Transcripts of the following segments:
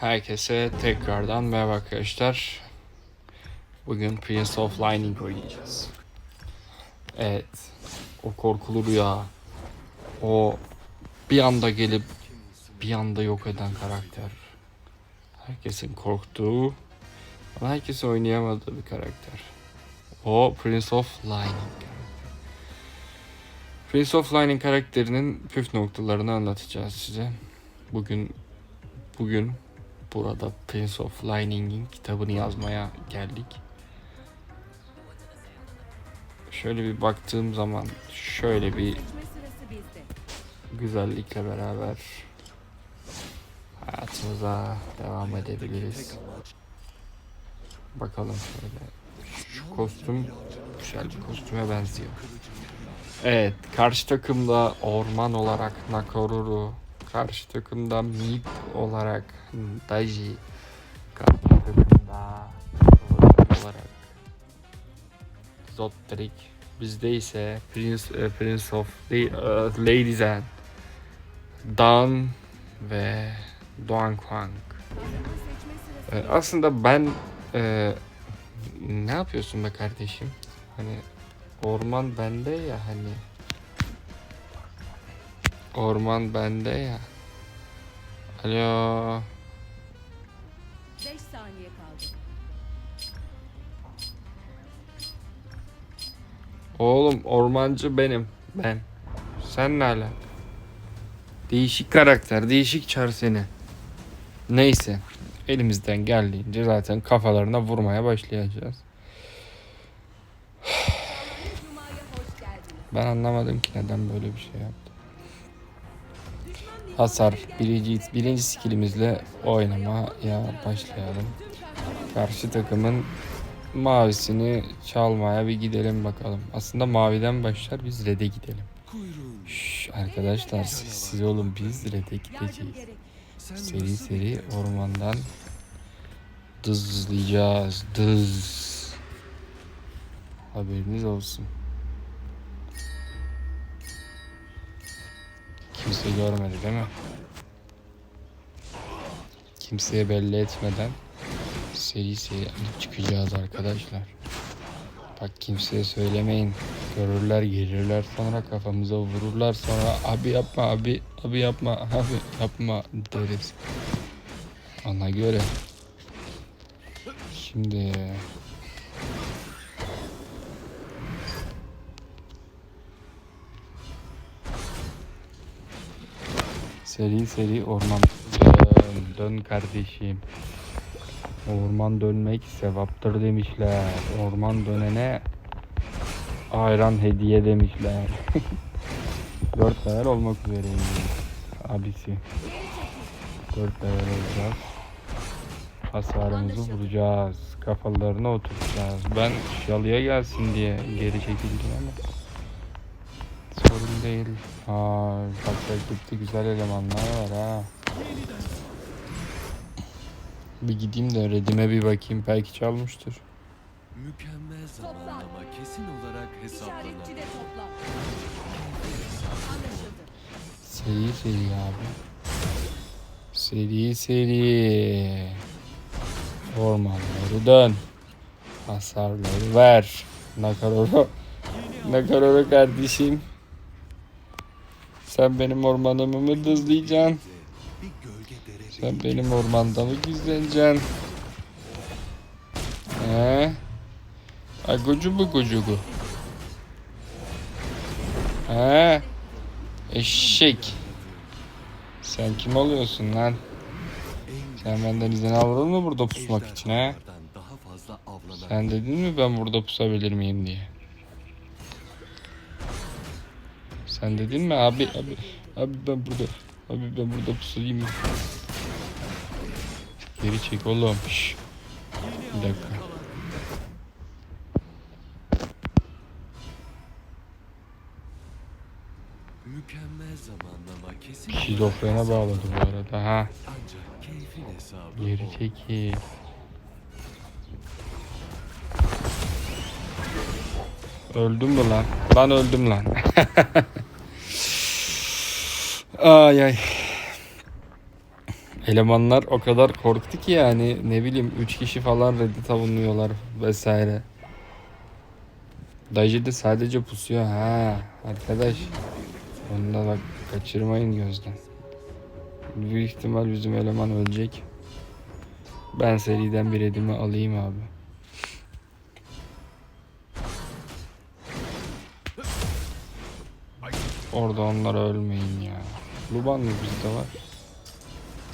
Herkese tekrardan merhaba arkadaşlar. Bugün Prince of Lining oynayacağız. Evet. O korkulu rüya. O bir anda gelip bir anda yok eden karakter. Herkesin korktuğu ama herkesin oynayamadığı bir karakter. O Prince of Lining karakter. Prince of Lining karakterinin püf noktalarını anlatacağız size. Bugün bugün burada Prince of Lining'in kitabını yazmaya geldik. Şöyle bir baktığım zaman şöyle bir güzellikle beraber hayatımıza devam edebiliriz. Bakalım şöyle. Şu kostüm güzel bir kostüme benziyor. Evet, karşı takımda orman olarak Nakoruru, karşı takımda Mip olarak Daji, karşı takımda olarak Zottrick, bizde ise Prince, e, Prince of değil, e, and Dan ve Doğan sırası Ee, aslında ben e, ne yapıyorsun be kardeşim? Hani orman bende ya hani. Orman bende ya. Alo. 5 saniye kaldı. Oğlum ormancı benim. Ben. Sen ne alaka? Değişik karakter, değişik çar seni. Neyse. Elimizden geldiğince zaten kafalarına vurmaya başlayacağız. Ben anlamadım ki neden böyle bir şey yaptı. Hasar birinci, birinci skillimizle oynamaya başlayalım. Karşı takımın mavisini çalmaya bir gidelim bakalım. Aslında maviden başlar biz red'e gidelim. Şş, arkadaşlar sessiz olun biz red'e gideceğiz. Seri seri ormandan dızlayacağız. Dız. Haberiniz olsun. Kimse görmedi değil mi? Kimseye belli etmeden seri seri alıp çıkacağız arkadaşlar. Bak kimseye söylemeyin. Görürler gelirler sonra kafamıza vururlar sonra abi yapma abi abi yapma abi yapma deriz. Ona göre. Şimdi Seri seri orman dön, dön kardeşim. Orman dönmek sevaptır demişler. Orman dönene ayran hediye demişler. Dört level olmak üzereyim. Abisi. Dört level olacağız. Hasarımızı vuracağız. Kafalarına oturacağız. Ben yalıya gelsin diye geri çekildim ama. Sorun değil. Ha, bak rakipte güzel elemanlar var ha. Bir gideyim de redime bir bakayım belki çalmıştır. Mükemmel zamanlama kesin olarak hesaplanır. Seri seri abi. Seri seri. Ormanları dön. Hasarları ver. Nakaroro. Nakaroro kardeşim. Sen benim ormanımı mı dızlayacaksın? Sen benim ormanda mı gizleneceksin? He? Agucu bu gucugu. He? Eşek. Sen kim oluyorsun lan? Sen benden izin aldın mı burada pusmak için he? Sen dedin mi ben burada pusabilir miyim diye? Sen dedin mi abi abi abi ben burada abi ben burada pusulayım mı? Geri çek oğlum. Şş. Bir dakika. mükemmel zamanlama kesin Şizofrene bağladı bu arada ha. ancak keyfin hesabı Geri çekil. Öldüm mü lan? Lan öldüm lan. ay ay. Elemanlar o kadar korktu ki yani ne bileyim 3 kişi falan reddi savunuyorlar vesaire. Dayıcı da sadece pusuyor ha arkadaş. Onu da bak kaçırmayın gözden. Büyük ihtimal bizim eleman ölecek. Ben seriden bir edimi alayım abi. Orada onlar ölmeyin ya. Luban mı bizde var?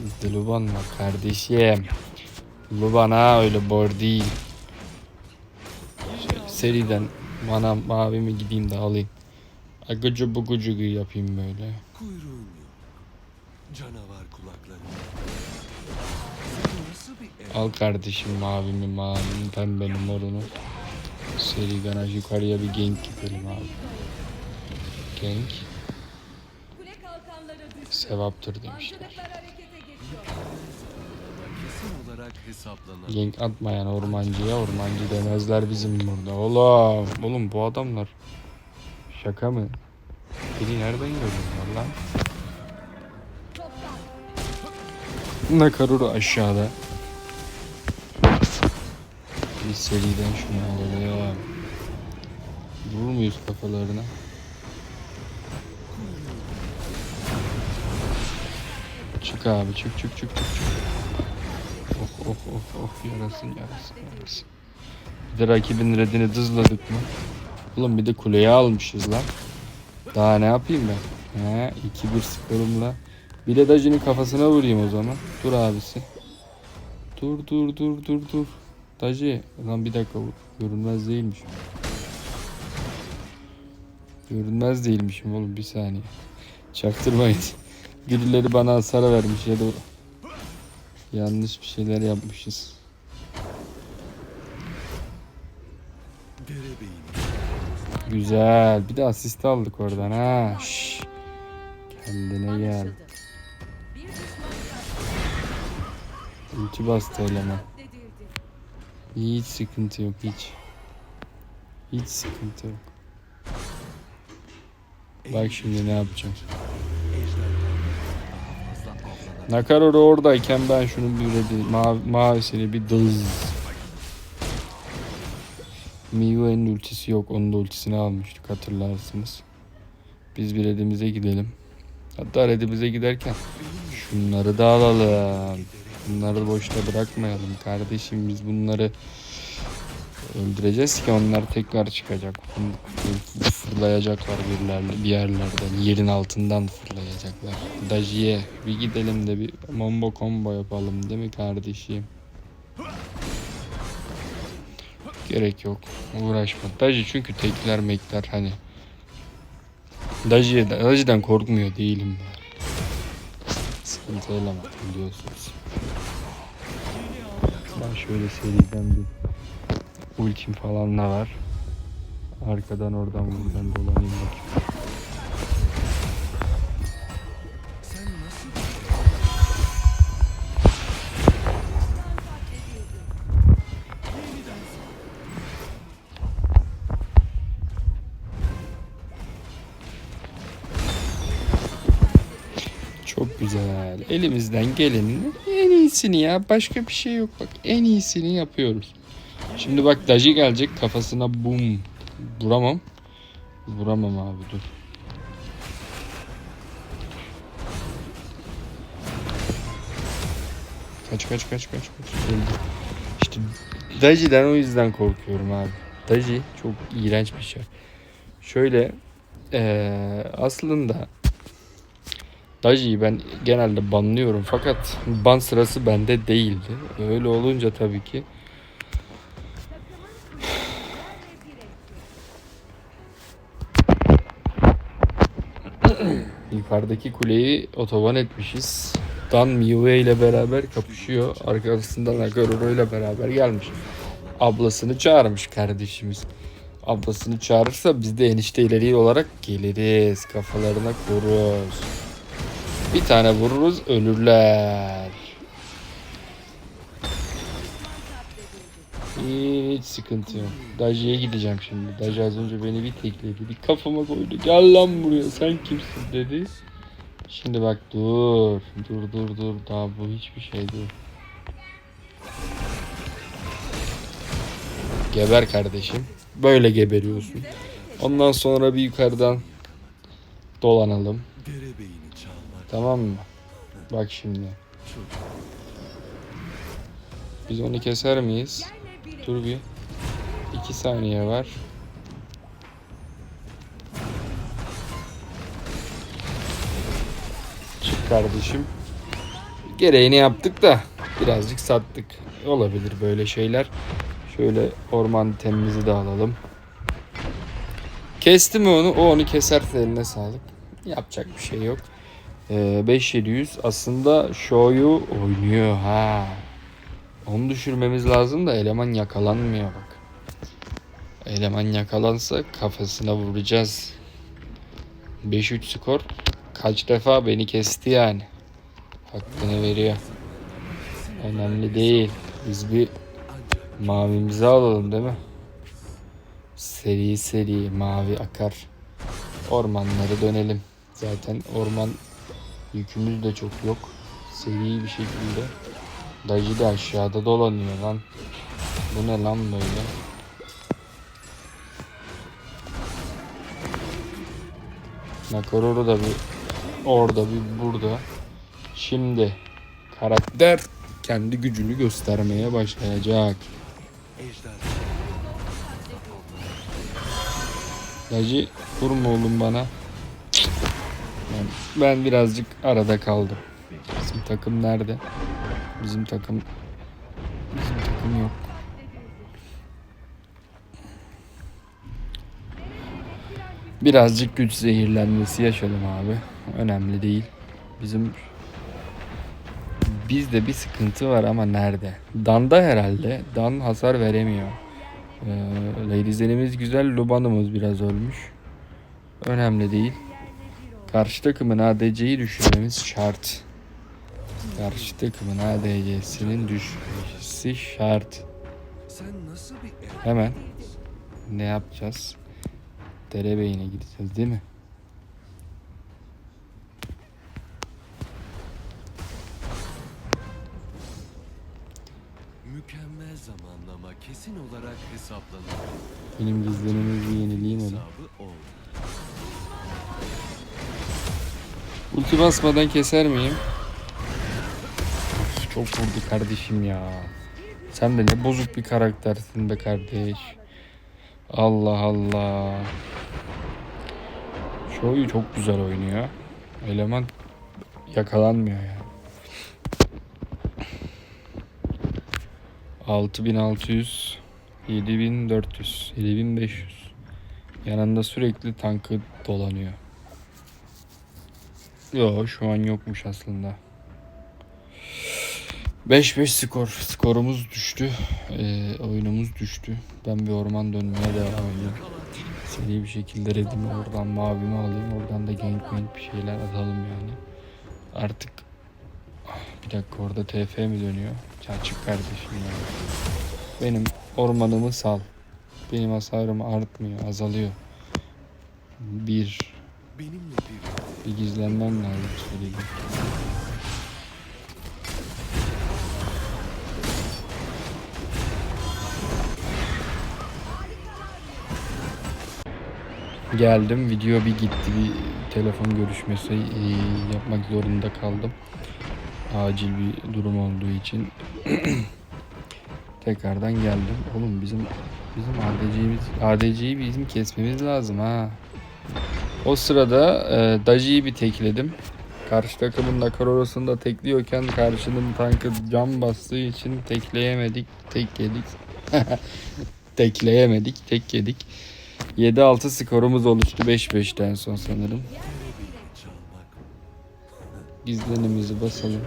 Bizde Luban var kardeşim. Luban ha öyle bor değil. Şöyle seriden bana mavi mi gideyim de alayım. Agıcı bugucu yapayım böyle. Kuyruğun yok. Canavar kulakları. Al kardeşim mavimi mavimi pembeni morunu. Seriden yukarıya bir genk gidelim abi. Düştü. Sevaptır demişler. Genk atmayan ormancıya ormancı demezler bizim burada. Oğlum, oğlum bu adamlar şaka mı? Beni nereden görüyorlar lan? Nakaruru aşağıda. Bir seriden şunu alalım. Vurur muyuz kafalarına? Çık abi çık çık çık çık çık. Oh oh oh oh yarasın yarasın yarasın. Bir de rakibin redini dızladık mı? Oğlum bir de kuleyi almışız lan. Daha ne yapayım ben? He 2-1 skorumla. Bir de Daci'nin kafasına vurayım o zaman. Dur abisi. Dur dur dur dur dur. Daci. Lan bir dakika görünmez değilmiş. Görünmez değilmişim oğlum bir saniye. Çaktırmayın. Birileri bana hasar vermiş ya da yanlış bir şeyler yapmışız. Güzel. Bir de asist aldık oradan ha. Şş. Kendine gel. Ulti bastı eleman. Hiç sıkıntı yok hiç. Hiç sıkıntı yok. Bak şimdi ne yapacağım. Nakaroro oradayken ben şunu bir mavi, mavisini bir dız. Miu'nun ultisi yok. Onun da ultisini almıştık hatırlarsınız. Biz bir redimize gidelim. Hatta redimize giderken şunları da alalım. Bunları boşta bırakmayalım kardeşim. Biz bunları öldüreceğiz ki onlar tekrar çıkacak. Fırlayacaklar birilerle, bir yerlerden. Yerin altından fırlayacaklar. Daji'ye bir gidelim de bir mombo combo yapalım değil mi kardeşim? Gerek yok. Uğraşma. Daji çünkü tekler mekler hani. Daji'ye, Daji'den korkmuyor değilim ben. Sıkıntı eleman biliyorsunuz. Ben şöyle seriden bir ultim falan da var. Arkadan oradan buradan dolanayım bakayım. Çok güzel. Elimizden gelenin en iyisini ya. Başka bir şey yok bak. En iyisini yapıyoruz. Şimdi bak Daji gelecek kafasına bum. Vuramam. Vuramam abi dur. Kaç kaç kaç kaç kaç. Öldü. İşte Daji'den o yüzden korkuyorum abi. Daji çok iğrenç bir şey. Şöyle eee, aslında Daji'yi ben genelde banlıyorum fakat ban sırası bende değildi. Öyle olunca tabii ki yukarıdaki kuleyi otoban etmişiz. Dan Miue ile beraber kapışıyor. Arkasından Agaruro ile beraber gelmiş. Ablasını çağırmış kardeşimiz. Ablasını çağırırsa biz de enişte ileri olarak geliriz. Kafalarına koruz. Bir tane vururuz ölürler. Hiç sıkıntı yok. Daci'ye gideceğim şimdi. Daci az önce beni bir tekledi. Bir kafama koydu. Gel lan buraya sen kimsin dedi. Şimdi bak dur. Dur dur dur. Daha bu hiçbir şey değil. Geber kardeşim. Böyle geberiyorsun. Ondan sonra bir yukarıdan dolanalım. Tamam mı? Bak şimdi. Biz onu keser miyiz? Dur bir. İki saniye var. Kardeşim. Gereğini yaptık da birazcık sattık. Olabilir böyle şeyler. Şöyle orman temimizi de alalım. Kesti mi onu? O onu keserse eline sağlık. Yapacak bir şey yok. Ee, 5700 aslında Show'yu oynuyor ha. Onu düşürmemiz lazım da eleman yakalanmıyor bak. Eleman yakalansa kafasına vuracağız. 5-3 skor kaç defa beni kesti yani. Hakkını veriyor. Önemli değil. Biz bir mavimizi alalım değil mi? Seri seri mavi akar. Ormanlara dönelim. Zaten orman yükümüz de çok yok. Seri bir şekilde. Dayı da aşağıda dolanıyor lan. Bu ne lan böyle? Nakaroro da bir orada bir burada. Şimdi karakter kendi gücünü göstermeye başlayacak. Dayı vurma oğlum bana. Ben, ben birazcık arada kaldım. Bizim takım nerede? Bizim takım bizim takım yok. Birazcık güç zehirlenmesi yaşadım abi. Önemli değil. Bizim bizde bir sıkıntı var ama nerede? Dan'da herhalde. Dan hasar veremiyor. Ee, Ladies'lerimiz güzel. Luban'ımız biraz ölmüş. Önemli değil. Karşı takımın ADC'yi düşürmemiz şart. Karşı takımın ADC'sinin düşmesi şart. Hemen ne yapacağız? Derebeyine gideceğiz değil mi? mükemmel zamanlama kesin olarak hesaplanır. Benim gizlenimizi yenileyim onu. Hesabı ol. Ulti basmadan keser miyim? Of, çok vurdu kardeşim ya. Sen de ne bozuk bir karaktersin be kardeş. Allah Allah. Şoyu çok güzel oynuyor. Eleman yakalanmıyor ya. 6600 7400 7500 Yanında sürekli tankı dolanıyor. Yo şu an yokmuş aslında. 5-5 skor. Skorumuz düştü. Ee, oyunumuz düştü. Ben bir orman dönmeye devam ediyorum. Seri bir şekilde redimi oradan mavimi alayım. Oradan da gangbang bir şeyler atalım yani. Artık Ah, bir dakika orada TF mi dönüyor? Ya çık kardeşim ya. Benim ormanımı sal. Benim hasarım artmıyor, azalıyor. Bir, bir gizlenmem lazım seride. Geldim. Video bir gitti. Bir telefon görüşmesi e, yapmak zorunda kaldım. Acil bir durum olduğu için tekrardan geldim. Oğlum bizim bizim ADC'miz ADC'yi bizim kesmemiz lazım ha. O sırada e, Daji'yi bir tekledim. Karşı takımın Nakaroros'unu da tekliyorken karşının tankı cam bastığı için tekleyemedik. Tek yedik. tekleyemedik. Tek yedik. 7-6 skorumuz oluştu 5-5'ten son sanırım. Gizlenimizi basalım.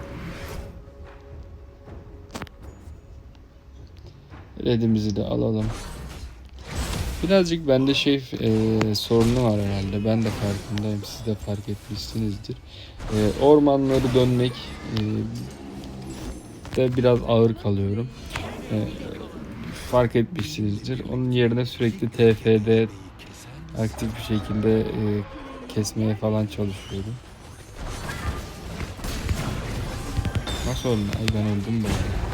Redimizi de alalım. Birazcık bende şey e, sorunu var herhalde. Ben de farkındayım. Siz de fark etmişsinizdir. E, ormanları dönmek e, de biraz ağır kalıyorum. E, fark etmişsinizdir. Onun yerine sürekli kesen aktif bir şekilde e, kesmeye falan çalışıyorum. Nasıl öldün? Ay ben öldüm arada.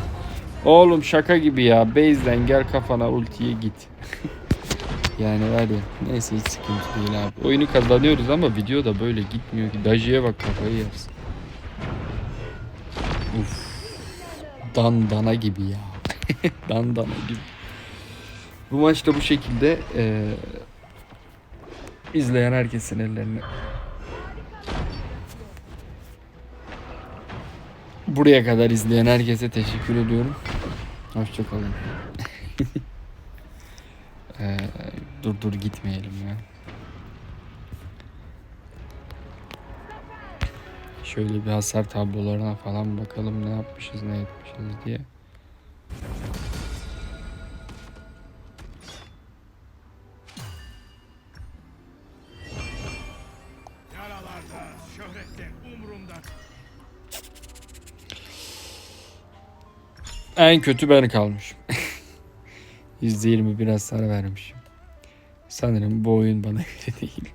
Oğlum şaka gibi ya. Base'den gel kafana ultiye git. yani var ya. Neyse hiç sıkıntı değil abi. Oyunu kazanıyoruz ama video da böyle gitmiyor ki. Daji'ye bak kafayı yersin. Uf. Dan dana gibi ya. Dan dana gibi. Bu maçta bu şekilde eee izleyen herkesin ellerine Buraya kadar izleyen herkese teşekkür ediyorum. Hoşçakalın. ee, dur dur gitmeyelim ya. Şöyle bir hasar tablolarına falan bakalım ne yapmışız ne etmişiz diye. En kötü ben kalmışım. %20 biraz hasar vermişim. Sanırım bu oyun bana göre değil.